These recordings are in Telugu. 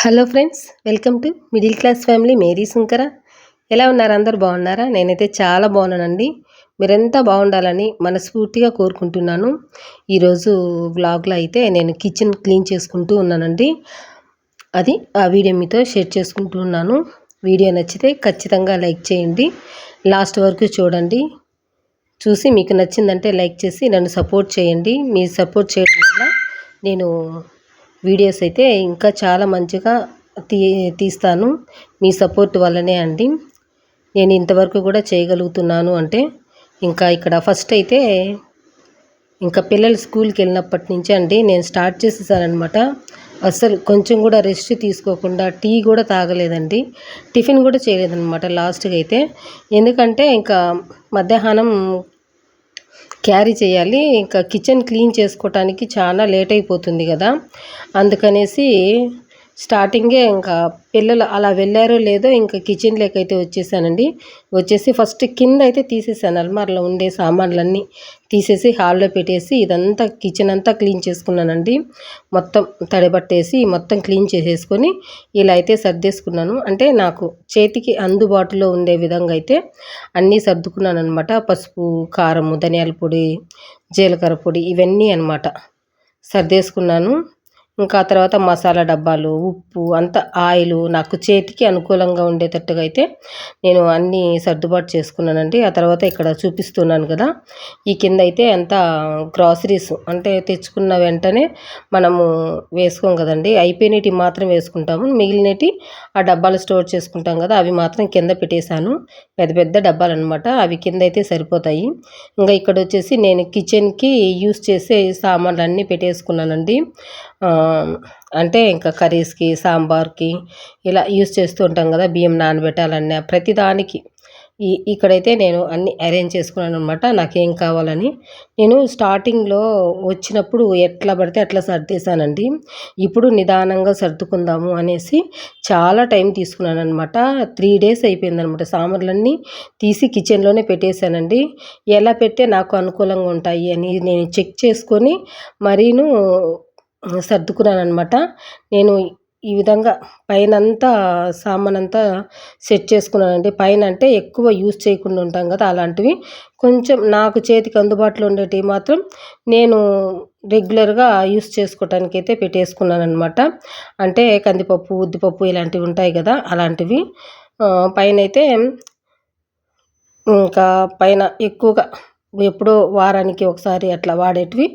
Hello friends welcome to middle class family. Mary శంకర ఎలా ఉన్నారు? అందరు బాగున్నారా? నేనైతే చాలా బాగున్నానండి. మీరంతా బాగుండాలని మనస్ఫూర్తిగా కోరుకుంటున్నాను. ఈరోజు వ్లాగ్లో అయితే నేను కిచెన్ క్లీన్ చేసుకుంటూ ఉన్నానండి. అది ఆ వీడియో మీతో షేర్ చేసుకుంటూ ఉన్నాను. వీడియో నచ్చితే ఖచ్చితంగా లైక్ చేయండి. లాస్ట్ వరకు చూడండి. చూసి మీకు నచ్చిందంటే లైక్ చేసి నన్ను సపోర్ట్ చేయండి. మీ సపోర్ట్ చేయడం వల్ల నేను వీడియోస్ అయితే ఇంకా చాలా మంచిగా తీ తీస్తాను. మీ సపోర్ట్ వల్లనే అండి. నేను ఇంతవరకు కూడా చేయగలుగుతున్నాను అంటే ఇంకా ఇక్కడ ఫస్ట్ అయితే ఇంకా పిల్లలు స్కూల్కి వెళ్ళినప్పటి నుంచి అండి నేను స్టార్ట్ చేసేసానమాట అస్సలు కొంచెం కూడా రెస్ట్ తీసుకోకుండా టీ కూడా తాగలేదండి. టిఫిన్ కూడా చేయలేదన్నమాట లాస్ట్గా అయితే. ఎందుకంటే ఇంకా మధ్యాహ్నం క్యారీ చేయాలి. ఇంకా కిచెన్ క్లీన్ చేసుకోవటానికి చాలా లేట్ అయిపోతుంది కదా. అందుకనేసి స్టార్టింగే ఇంకా పిల్లలు అలా వెళ్ళారో లేదో ఇంకా కిచెన్లోకి అయితే వచ్చేసానండి. వచ్చేసి ఫస్ట్ కింద అయితే తీసేసాను. అల్మార్లో ఉండే సామాన్లన్నీ తీసేసి హాల్లో పెట్టేసి ఇదంతా కిచెన్ అంతా క్లీన్ చేసుకున్నానండి. మొత్తం తడిబట్టేసి మొత్తం క్లీన్ చేసేసుకొని ఇలా అయితే సర్దేసుకున్నాను. అంటే నాకు చేతికి అందుబాటులో ఉండే విధంగా అయితే అన్నీ సర్దుకున్నాను అనమాట పసుపు కారము ధనియాల పొడి జీలకర్ర పొడి ఇవన్నీ అనమాట సర్దేసుకున్నాను. ఇంకా తర్వాత మసాలా డబ్బాలు ఉప్పు అంత ఆయిల్ నాకు చేతికి అనుకూలంగా ఉండేటట్టుగా అయితే నేను అన్నీ సర్దుబాటు చేసుకున్నానండి. ఆ తర్వాత ఇక్కడ చూపిస్తున్నాను కదా ఈ కింద అయితే అంత గ్రాసరీస్ అంటే తెచ్చుకున్న వెంటనే మనము వేసుకోం కదండి. అయిపోయినవి మాత్రం వేసుకుంటాము. మిగిలినవి ఆ డబ్బాలు స్టోర్ చేసుకుంటాం కదా అవి మాత్రం కింద పెట్టేశాను. పెద్ద పెద్ద డబ్బాలు అనమాట అవి కింద అయితే సరిపోతాయి. ఇంకా ఇక్కడ వచ్చేసి నేను కిచెన్కి యూస్ చేసే సామాన్లు అన్నీ పెట్టేసుకున్నానండి. అంటే ఇంకా కర్రీస్కి సాంబార్కి ఇలా యూస్ చేస్తూ ఉంటాం కదా బియ్యం నానబెట్టాలన్నా ప్రతిదానికి ఈ ఇక్కడైతే నేను అన్ని అరేంజ్ చేసుకున్నాను అనమాట నాకేం కావాలని. నేను స్టార్టింగ్లో వచ్చినప్పుడు ఎట్లా పడితే అట్లా సర్దేశానండి. ఇప్పుడు నిదానంగా సర్దుకుందాము అనేసి చాలా టైం తీసుకున్నాను అనమాట త్రీ డేస్ అయిపోయిందనమాట సామాన్లన్నీ తీసి కిచెన్లోనే పెట్టేశానండి. ఎలా పెడితే నాకు అనుకూలంగా ఉంటాయి అని నేను చెక్ చేసుకొని మరీను సర్దుకున్నాను అనమాట నేను ఈ విధంగా పైనంతా సామాన్ అంతా సెట్ చేసుకున్నానండి. పైన అంటే ఎక్కువ యూజ్ చేయకుండా ఉంటాం కదా అలాంటివి. కొంచెం నాకు చేతికి అందుబాటులో ఉండేటివి మాత్రం నేను రెగ్యులర్గా యూస్ చేసుకోవటానికి అయితే పెట్టేసుకున్నాను అనమాట అంటే కందిపప్పు ఉద్దిపప్పు ఇలాంటివి ఉంటాయి కదా అలాంటివి. పైన అయితే ఇంకా పైన ఎక్కువగా ఎప్పుడో వారానికి ఒకసారి అట్లా వాడేటివి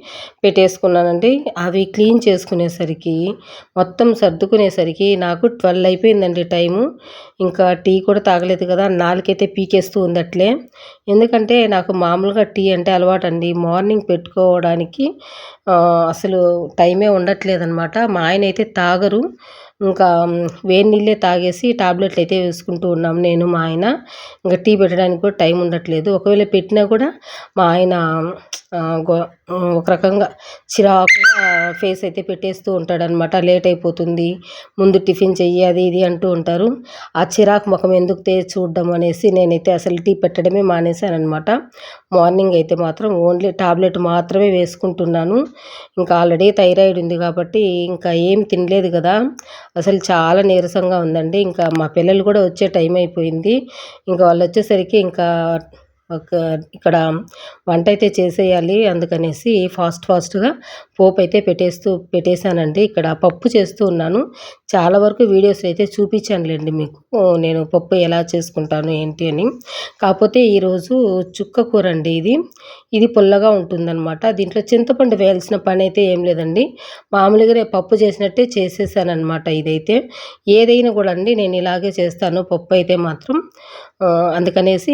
పెట్టేసుకున్నానండి. అవి క్లీన్ చేసుకునేసరికి మొత్తం సర్దుకునేసరికి నాకు ట్వెల్వ్ అయిపోయిందండి టైము. ఇంకా టీ కూడా తాగలేదు కదా నాలుకైతే పీకేస్తూ ఉంది అట్లే ఎందుకంటే నాకు మామూలుగా టీ అంటే అలవాటు అండి మార్నింగ్ పెట్టుకోవడానికి అసలు టైమే ఉండట్లేదనమాట మా ఆయన అయితే తాగరు. ఇంకా వేడి నీళ్ళే తాగేసి టాబ్లెట్లు అయితే వేసుకుంటూ ఉన్నాం నేను మా ఆయన. ఇంకా టీ పెట్టడానికి కూడా టైం ఉండట్లేదు. ఒకవేళ పెట్టినా కూడా మా ఆయన ఒక రకంగా చిరాకుగా ఫేస్ అయితే పెట్టేస్తూ ఉంటాడనమాట లేట్ అయిపోతుంది. ముందు టిఫిన్ చెయ్యి అది ఇది అంటూ ఉంటారు. ఆ చిరాకు ముఖం ఎందుకు తే చూడడం అనేసి నేనైతే అసలు టీ పెట్టడమే మానేశానమాట మార్నింగ్ అయితే మాత్రం ఓన్లీ టాబ్లెట్ మాత్రమే వేసుకుంటున్నాను. ఇంకా ఆల్రెడీ థైరాయిడ్ ఉంది కాబట్టి ఇంకా ఏం తినలేదు కదా. అసలు చాలా నీరసంగా ఉందండి. ఇంకా మా పిల్లలు కూడా వచ్చే టైం అయిపోయింది. ఇంకా వాళ్ళు వచ్చేసరికి ఇంకా ఒక ఇక్కడ వంట అయితే చేసేయాలి అందుకనేసి ఫాస్ట్ ఫాస్ట్గా పోపు అయితే పెట్టేస్తూ పెట్టేశానండి. ఇక్కడ పప్పు చేస్తూ ఉన్నాను. చాలా వరకు వీడియోస్ అయితే చూపించానులేండి మీకు. నేను పప్పు ఎలా చేసుకుంటాను ఏంటి అని. కాకపోతే ఈరోజు చుక్క కూర అండి ఇది. ఇది పుల్లగా ఉంటుందన్నమాట. దీంట్లో చింతపండు వేయాల్సిన పని అయితే ఏం లేదండి. మామూలుగానే పప్పు చేసినట్టే చేసేసానమాట ఇదైతే. ఏదైనా కూడా అండి నేను ఇలాగే చేస్తాను. పప్పు అయితే మాత్రం అందుకనేసి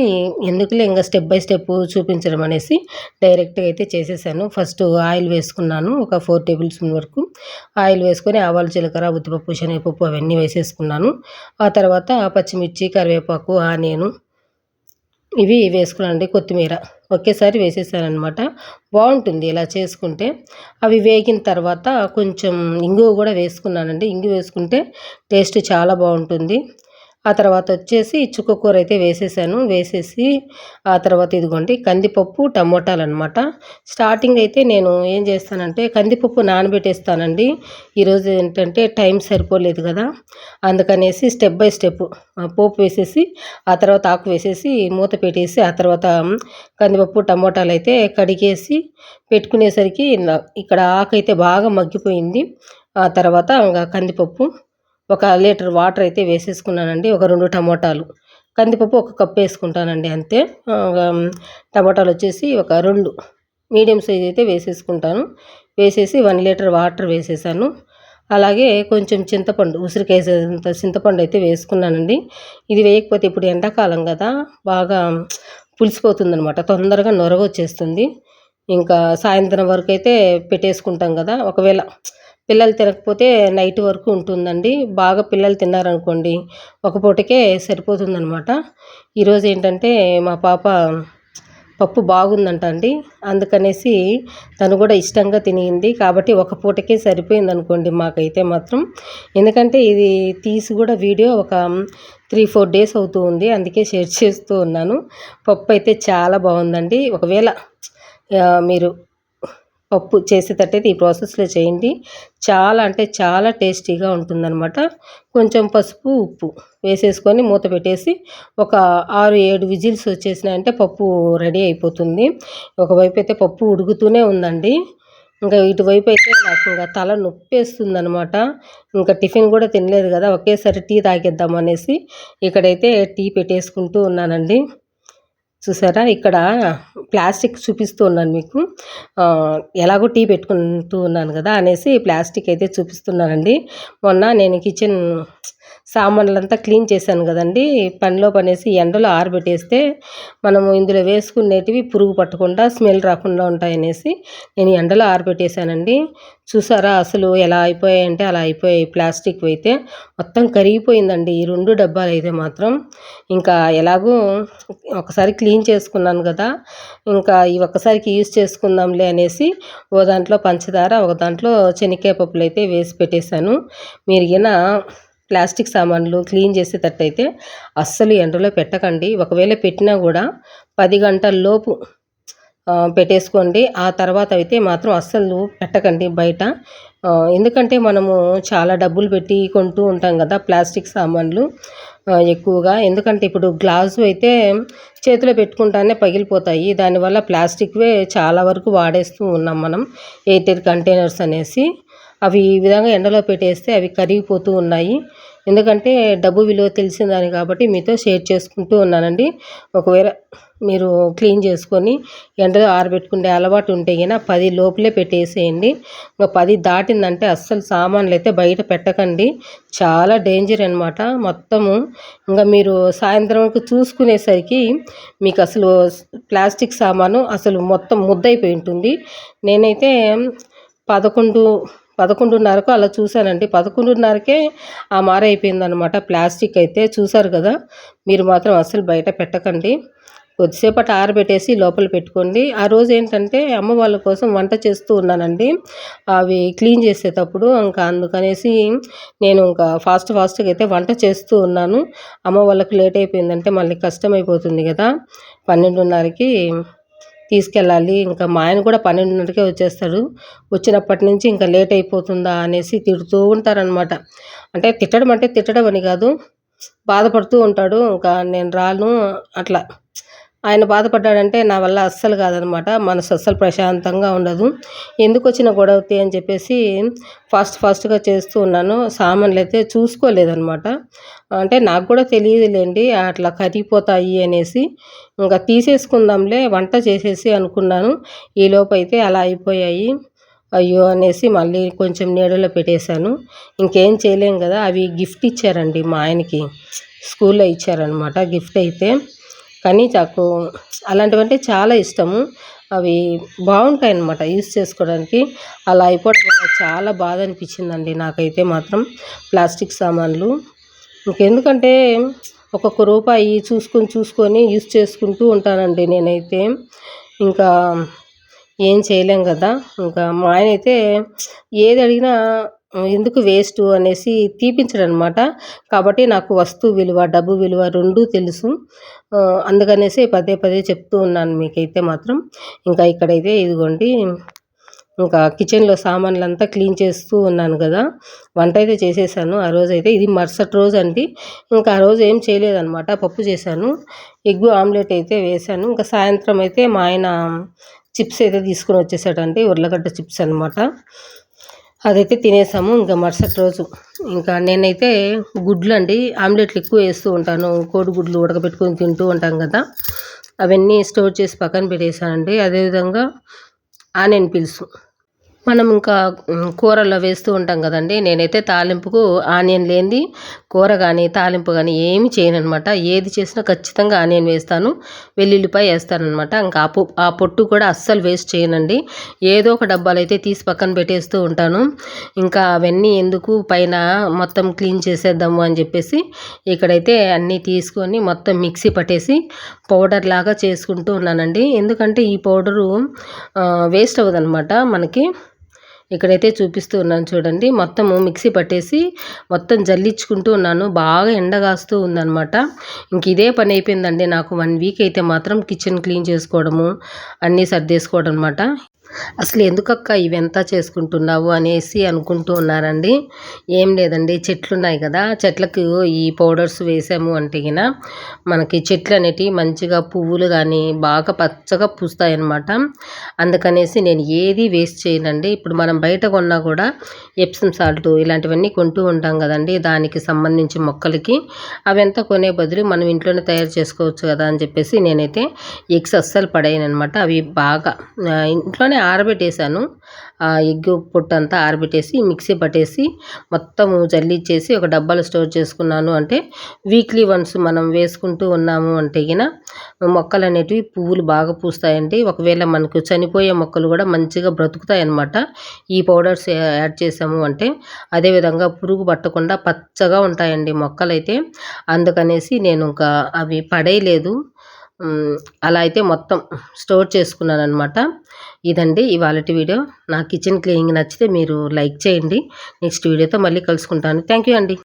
ఎందుకులే ఇంకా స్టెప్ బై స్టెప్ చూపించడం అనేసి డైరెక్ట్గా అయితే చేసేసాను. ఫస్ట్ ఆయిల్ వేసుకున్నాను ఒక ఫోర్ టేబుల్ స్పూన్ వరకు. ఆయిల్ వేసుకొని ఆవాలు జీలకర్ర ఉద్దిపప్పు శనగపప్పు అవన్నీ వేసేసుకున్నాను. ఆ తర్వాత పచ్చిమిర్చి కరివేపాకు ఆనియను ఇవి వేసుకున్నానండి కొత్తిమీర. ఒకేసారి వేసేసానమాట బాగుంటుంది ఇలా చేసుకుంటే. అవి వేగిన తర్వాత కొంచెం ఇంగువ కూడా వేసుకున్నానండి. ఇంగు వేసుకుంటే టేస్ట్ చాలా బాగుంటుంది. ఆ తర్వాత వచ్చేసి చుక్కకూర అయితే వేసేసాను. వేసేసి ఆ తర్వాత ఇదిగోండి కందిపప్పు టమోటాలు అనమాట స్టార్టింగ్ అయితే నేను ఏం చేస్తానంటే కందిపప్పు నానబెట్టేస్తానండి. ఈరోజు ఏంటంటే టైం సరిపోలేదు కదా. అందుకనేసి స్టెప్ బై స్టెప్ పోపు వేసేసి ఆ తర్వాత ఆకు వేసేసి మూత పెట్టేసి ఆ తర్వాత కందిపప్పు టమోటాలు అయితే కడిగేసి పెట్టుకునేసరికి ఇక్కడ ఆకు అయితే బాగా మగ్గిపోయింది. ఆ తర్వాత ఇంకా కందిపప్పు ఒక లీటర్ వాటర్ అయితే వేసేసుకున్నానండి ఒక రెండు టమోటాలు. కందిపప్పు ఒక కప్ వేసుకుంటానండి అంతే. టమోటాలు వచ్చేసి ఒక రెండు. మీడియం సైజ్ అయితే వేసేసుకుంటాను. వేసేసి వన్ లీటర్ వాటర్ వేసేసాను. అలాగే కొంచెం చింతపండు ఉసిరికేసేంత చింతపండు అయితే వేసుకున్నానండి. ఇది వేయకపోతే ఇప్పుడు ఎండాకాలం కదా బాగా పులిసిపోతుందనమాట తొందరగా నొరగ వచ్చేస్తుంది ఇంకా సాయంత్రం వరకు అయితే పెట్టేసుకుంటాం కదా ఒకవేళ పిల్లలు తినకపోతే నైట్ వరకు ఉంటుందండి. బాగా పిల్లలు తిన్నారనుకోండి ఒక పూటకే సరిపోతుందనమాట. ఈరోజు ఏంటంటే మా పాప పప్పు బాగుందంట అండి. అందుకనేసి తను కూడా ఇష్టంగా తినింది. కాబట్టి ఒక పూటకే సరిపోయింది అనుకోండి మాకైతే మాత్రం. ఎందుకంటే ఇది తీసి కూడా వీడియో ఒక త్రీ ఫోర్ డేస్ అవుతూ ఉంది. అందుకే షేర్ చేస్తూ ఉన్నాను. పప్పు అయితే చాలా బాగుందండి. ఒకవేళ మీరు పప్పు చేసేటట్టయితే ఈ ప్రాసెస్లో చేయండి. చాలా అంటే చాలా టేస్టీగా ఉంటుందన్నమాట. కొంచెం పసుపు ఉప్పు వేసేసుకొని మూత పెట్టేసి ఒక ఆరు ఏడు విజిల్స్ వచ్చేసినాయంటే పప్పు రెడీ అయిపోతుంది. ఒకవైపు అయితే పప్పు ఉడుకుతూనే ఉందండి. ఇంకా ఇటువైపు అయితే నాకు ఇంకా తల నొప్పేస్తుంది అనమాట ఇంకా టిఫిన్ కూడా తినలేదు కదా ఒకేసారి టీ తాగేద్దాం అనేసి ఇక్కడైతే టీ పెట్టేసుకుంటూ ఉన్నానండి. చూసారా? ఇక్కడ ప్లాస్టిక్ చూపిస్తూ ఉన్నాను మీకు. ఎలాగో టీ పెట్టుకుంటూ ఉన్నాను కదా అనేసి ప్లాస్టిక్ అయితే చూపిస్తున్నానండి. మొన్న నేను కిచెన్ సామాన్లంతా క్లీన్ చేశాను కదండి. పనిలో పనేసి ఎండలో ఆరబెట్టేస్తే మనము ఇందులో వేసుకునేటివి పురుగు పట్టకుండా స్మెల్ రాకుండా ఉంటాయనేసి నేను ఎండలో ఆరబెట్టేశానండి. చూసారా అసలు ఎలా అయిపోయాయంటే అలా అయిపోయాయి. ప్లాస్టిక్ అయితే మొత్తం కరిగిపోయిందండి. ఈ రెండు డబ్బాలు అయితే మాత్రం ఇంకా ఎలాగో ఒకసారి క్లీన్ చేసుకున్నాను కదా ఇంకా ఈ ఒక్కసారికి యూస్ చేసుకుందాంలే అనేసి ఓ దాంట్లో పంచదార ఒక దాంట్లో శనక్కాయ పప్పులు అయితే వేసి పెట్టేశాను. మీరు ప్లాస్టిక్ సామాన్లు క్లీన్ చేసేటట్టయితే అస్సలు ఎండలో పెట్టకండి. ఒకవేళ పెట్టినా కూడా పది గంటల్లోపు పెట్టేసుకోండి. ఆ తర్వాత అయితే మాత్రం అస్సలు పెట్టకండి బయట. ఎందుకంటే మనము చాలా డబ్బులు పెట్టి కొంటూ ఉంటాం కదా ప్లాస్టిక్ సామాన్లు ఎక్కువగా. ఎందుకంటే ఇప్పుడు గ్లాసు అయితే చేతిలో పెట్టుకుంటానే పగిలిపోతాయి. దానివల్ల ప్లాస్టిక్వే చాలా వరకు వాడేస్తూ ఉన్నాం మనం ఎయిటెడ్ కంటైనర్స్ అనేసి. అవి ఈ విధంగా ఎండలో పెట్టేస్తే అవి కరిగిపోతూ ఉన్నాయి. ఎందుకంటే డబ్బు విలువ తెలిసిందని కాబట్టి మీతో షేర్ చేసుకుంటూ ఉన్నానండి. ఒకవేళ మీరు క్లీన్ చేసుకొని ఎండలో ఆరబెట్టుకునే అలవాటు ఉంటే కనుక పది లోపలే పెట్టేసేయండి. ఇంకా పది దాటిందంటే అస్సలు సామాన్లు అయితే బయట పెట్టకండి. చాలా డేంజర్ అనమాట మొత్తము ఇంకా మీరు సాయంత్రం వరకు చూసుకునేసరికి మీకు అసలు ప్లాస్టిక్ సామాను అసలు మొత్తం ముద్దయిపోయి ఉంటుంది. నేనైతే పదకొండు పదకొండున్నరకు అలా చూశానండి. పదకొండున్నరకే ఆ మారైపోయిందనమాట ప్లాస్టిక్ అయితే చూశారు కదా మీరు మాత్రం అసలు బయట పెట్టకండి. కొద్దిసేపటి ఆరబెట్టేసి లోపల పెట్టుకోండి. ఆ రోజు ఏంటంటే అమ్మ వాళ్ళ కోసం వంట చేస్తూ ఉన్నానండి. అవి క్లీన్ చేసేటప్పుడు ఇంకా అందుకనేసి నేను ఇంకా ఫాస్ట్ ఫాస్ట్గా అయితే వంట చేస్తూ ఉన్నాను. అమ్మ వాళ్ళకి లేట్ అయిపోయిందంటే మళ్ళీ కష్టం అయిపోతుంది కదా. పన్నెండున్నరకి తీసుకెళ్ళాలి. ఇంకా మా ఆయన కూడా పన్నెండున్నరకే వచ్చేస్తాడు. వచ్చినప్పటి నుంచి ఇంకా లేట్ అయిపోతుందా అనేసి తిడుతూ ఉంటారనమాట అంటే తిట్టడం అంటే తిట్టడం అని కాదు బాధపడుతూ ఉంటాడు. ఇంకా నేను రాను అట్లా. ఆయన బాధపడ్డాడంటే నా వల్ల అస్సలు కాదనమాట. మనసు అస్సలు ప్రశాంతంగా ఉండదు. ఎందుకు వచ్చిన గొడవతి అని చెప్పేసి ఫాస్ట్ ఫాస్ట్గా చేస్తూ ఉన్నాను. సామాన్లు అయితే చూసుకోలేదనమాట. అంటే నాకు కూడా తెలియదులేండి అట్లా కరిగిపోతాయి అనేసి. ఇంకా తీసేసుకుందాంలే వంట చేసేసి అనుకున్నాను. ఈలోపు అయితే అలా అయిపోయాయి. అయ్యో అనేసి మళ్ళీ కొంచెం నీడలో పెట్టేశాను. ఇంకేం చేయలేం కదా అవి గిఫ్ట్ ఇచ్చారండి మా ఆయనకి. స్కూల్లో ఇచ్చారనమాట గిఫ్ట్ అయితే. కానీ నాకు అలాంటివంటే చాలా ఇష్టము. అవి బాగుంటాయి అన్నమాట యూస్ చేసుకోవడానికి. అలా అయిపోవడం వల్ల చాలా బాధ అనిపించిందండి నాకైతే మాత్రం ప్లాస్టిక్ సామాన్లు. ఇంకెందుకంటే ఒక్కొక్క రూపాయి చూసుకొని చూసుకొని యూస్ చేసుకుంటూ ఉంటానండి నేనైతే. ఇంకా ఏం చేయలేం కదా. ఇంకా మా ఆయన అయితే ఏది అడిగినా ఎందుకు వేస్ట్ అనేసి తీపించడనమాట. కాబట్టి నాకు వస్తువు విలువ డబ్బు విలువ రెండూ తెలుసు. అందుకనేసి పదే పదే చెప్తూ ఉన్నాను మీకైతే మాత్రం. ఇంకా ఇక్కడైతే ఇదిగోండి ఇంకా కిచెన్లో సామాన్లంతా క్లీన్ చేస్తూ ఉన్నాను కదా. వంట అయితే చేసేసాను. ఆ రోజు అయితే ఇది మరుసటి రోజు అండి. ఇంకా ఆ రోజు ఏం చేయలేదనమాట. పప్పు చేశాను. ఎగ్ ఆమ్లెట్ అయితే వేశాను. ఇంకా సాయంత్రం అయితే మా ఆయన చిప్స్ అయితే తీసుకుని వచ్చేసాడండి. ఉర్లగడ్డ చిప్స్ అనమాట. అదైతే తినేసాము. ఇంకా మరుసటి రోజు. ఇంకా నేనైతే గుడ్లు అండి ఆమ్లెట్లు ఎక్కువ వేస్తూ ఉంటాను. కోడిగుడ్లు ఉడకబెట్టుకొని తింటూ ఉంటాం కదా. అవన్నీ స్టోర్ చేసి పక్కన పెట్టేశానండి. అదేవిధంగా ఆనియన్ పిలుసు. మనం ఇంకా కూరల్లో వేస్తూ ఉంటాం కదండి. నేనైతే తాలింపుకు ఆనియన్ లేనిది కూర కానీ తాలింపు కానీ ఏమి చేయను అనమాట ఏది చేసినా ఖచ్చితంగా ఆనియన్ వేస్తాను. వెల్లుల్లిపాయ వేస్తానమాట ఇంకా ఆ ఆ పొట్టు కూడా అస్సలు వేస్ట్ చేయనండి. ఏదో ఒక డబ్బాలు అయితే తీసి పక్కన పెట్టేస్తూ ఉంటాను. ఇంకా అవన్నీ ఎందుకు పైన మొత్తం క్లీన్ చేసేద్దాము అని చెప్పేసి ఇక్కడైతే అన్నీ తీసుకొని మొత్తం మిక్సీ పట్టేసి పౌడర్ లాగా చేసుకుంటూ ఉన్నానండి. ఎందుకంటే ఈ పౌడరు వేస్ట్ అవ్వదనమాట మనకి. ఇక్కడైతే చూపిస్తూ ఉన్నాను చూడండి. మొత్తము మిక్సీ పట్టేసి మొత్తం జల్లించుకుంటూ ఉన్నాను. బాగా ఎండగాస్తూ ఉందనమాట ఇంక ఇదే పని అయిపోయిందండి. నాకు వన్ వీక్ అయితే మాత్రం కిచెన్ క్లీన్ చేసుకోవడము అన్నీ సర్దేసుకోవడం అనమాట అసలు ఎందుకక్క ఇవంతా చేసుకుంటున్నావు అనేసి అనుకుంటూ ఉన్నారండి. ఏం లేదండి చెట్లు ఉన్నాయి కదా. చెట్లకు ఈ పౌడర్స్ వేసాము అంటే గిన మనకి చెట్లు అనేటివి మంచిగా పువ్వులు కానీ బాగా పచ్చగా పూస్తాయన్నమాట. అందుకనేసి నేను ఏది వేస్ట్ చేయనండి. ఇప్పుడు మనం బయట కొన్నా కూడా ఎప్సమ్ సాల్ట్ ఇలాంటివన్నీ కొంటూ ఉంటాం కదండి. దానికి సంబంధించి మొక్కలకి. అవంతా కొనే బదులు మనం ఇంట్లోనే తయారు చేసుకోవచ్చు కదా అని చెప్పేసి నేనైతే ఎగ్స్ అస్సలు పడేయను అనమాట అవి బాగా ఇంట్లోనే ఆరబెట్టేశాను. ఆ ఎగ్ పొట్టంతా ఆరబెట్టేసి మిక్సీ పట్టేసి మొత్తము జల్లిచ్చేసి ఒక డబ్బాలో స్టోర్ చేసుకున్నాను. అంటే వీక్లీ వన్స్ మనం వేసుకుంటూ ఉన్నాము అంటే గిన మొక్కలు అనేటివి పువ్వులు బాగా పూస్తాయండి ఒకవేళ మనకు చనిపోయే మొక్కలు కూడా మంచిగా బ్రతుకుతాయి అన్నమాట ఈ పౌడర్స్ యాడ్ చేసాము అంటే అదేవిధంగా పురుగు పట్టకుండా పచ్చగా ఉంటాయండి మొక్కలైతే. అందుకనేసి నేను ఇంకా అవి పడేయలేదు. అలా అయితే మొత్తం స్టోర్ చేసుకున్నాను అనమాట ఇదండి ఇవాళ వీడియో. నా కిచెన్ క్లీనింగ్ నచ్చితే మీరు లైక్ చేయండి. నెక్స్ట్ వీడియోతో మళ్ళీ కలుసుకుంటాను. థ్యాంక్ యూ అండి.